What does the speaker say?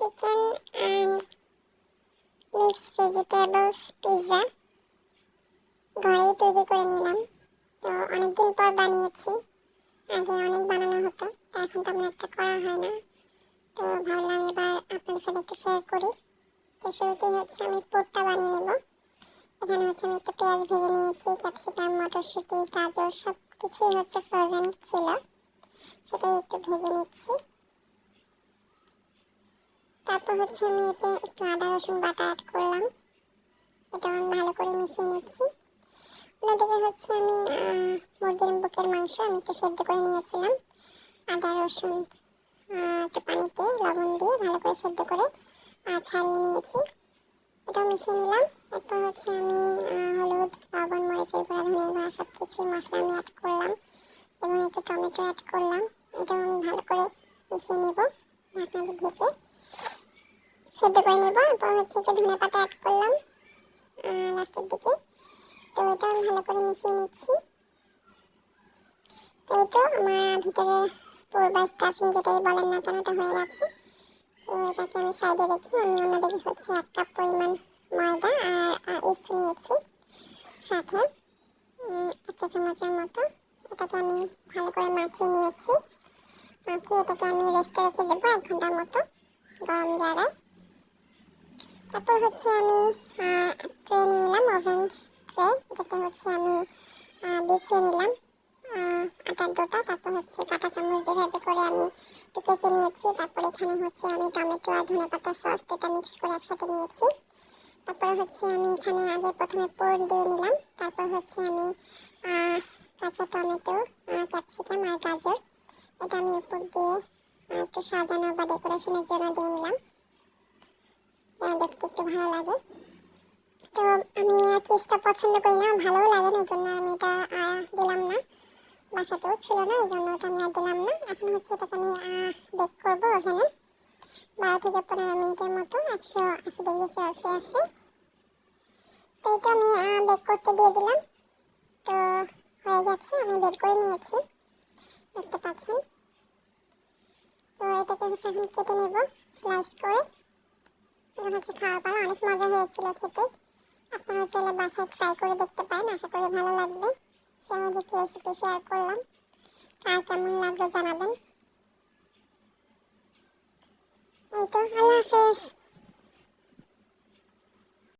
Chicken and mix vegetables pizza ঘরেই তৈরি করে নিলাম। তো অনেকদিন পর বানিয়েছি। আগে অনেক বানানো হতো এখন তেমন একটা করা হয় না। তো ভাবলাম এবার আপনাদের সাথে একটু শেয়ার করি। তো শুরুতেই হচ্ছে আমি পুরটা বানিয়ে নেব। এখানে হচ্ছে আমি একটু পেঁয়াজ ভেজে নিয়েছি, ক্যাপসিকাম, মটরশুঁটি, গাজর সব কিছুই হচ্ছে ফ্রোজেন ছিল। সেটাই একটু ভেজে নিচ্ছি। তারপর হচ্ছে আমি এতে একটু আদা, রসুন বাটা অ্যাড করলাম। এটা আমি ভালো করে মিশিয়ে নিচ্ছি। অন্যদিকে হচ্ছে আমি মুরগির বুকের মাংস আমি একটু সেদ্ধ করে নিয়েছিলাম। আদা, রসুন একটু পানিতে লবণ দিয়ে ভালো করে সেদ্ধ করে ছাড়িয়ে নিয়েছি। এটাও মিশিয়ে নিলাম। এরপর হচ্ছে আমি হলুদ, লবণ, মরিচের গুঁড়া, ধনিয়া গুঁড়া সব কিছুই মশলা আমি অ্যাড করলাম। এবং একটু টমেটো অ্যাড করলাম। এটাও আমি ভালো করে মিশিয়ে নেব। ঢাকনাটা ঢেকে। সেদ্ধ করে নেব। এরপর হচ্ছে একটু ধনে পাতা অ্যাড করলাম লাস্টের দিকে। তো এটা আমি ভালো করে মিশিয়ে নিচ্ছি। তো এই তো আমার ভিতরে পুরো স্টাফিং যেটাই বলেন না কেন, এটা হয়ে গেছে। তো এটাকে আমি সাইডে রেখে আমি অন্যদিকে হচ্ছে এক কাপ পরিমাণ ময়দা আর ইস্ট নিয়েছি সাথে। একটা চামচের মতো। এটাকে আমি ভালো করে মাখিয়ে নিয়েছি। মাখিয়ে এটাকে আমি রেস্টে রেখে দেবো এক ঘণ্টার মতো গরম জায়গায় তারপর হচ্ছে আমি ট্রে নিলাম ওভেন ট্রে যাতে হচ্ছে আমি বিছিয়ে নিলাম আটার ডোটা, তারপর হচ্ছে কাঁটা চামচ দিয়ে ভেবে করে আমি একটু কেচে নিয়েছি, তারপর এখানে হচ্ছে আমি টমেটো আর ধনে পাতা সস এটা মিক্স করে একসাথে নিয়েছি। তারপরে হচ্ছে আমি এখানে আগে প্রথমে পোর দিয়ে নিলাম, তারপর হচ্ছে আমি কাঁচা টমেটো ক্যাপসিকাম আর গাজর, এটা আমি উপর দিয়ে একটু সাজানো বা ডেকোরেশনের জন্য দিয়ে নিলাম। ভালো লাগে। তো আমি চিজটা পছন্দ করি না, ভালোও লাগে না, এই জন্য আমি এটা দিলাম না। বাসাতেও ছিল না, এই জন্য ওটা আমি আর দিলাম না। এখন হচ্ছে এটাকে আমি বেক করব ওভেনে। বারো থেকে পনেরো মিনিটের মতো, একশো আশি ডিগ্রি সেলসিয়াসে। তো এটা আমি বেক করতে দিয়ে দিলাম। তো হয়ে গেছে, আমি বের করে নিয়েছি, দেখতে পাচ্ছেন। তো এটাকে হচ্ছে এখন কেটে নেব স্লাইস করে। এটা হচ্ছে খাওয়ার পর অনেক মজা হয়েছিল খেতে। আপনারা চলে বাসায় ট্রাই করে দেখতে পারেন, আশা করি ভালো লাগবে। সামাজিক রেসিপি শেয়ার করলাম। কার কেমন লাগল জানাবেন। এই তো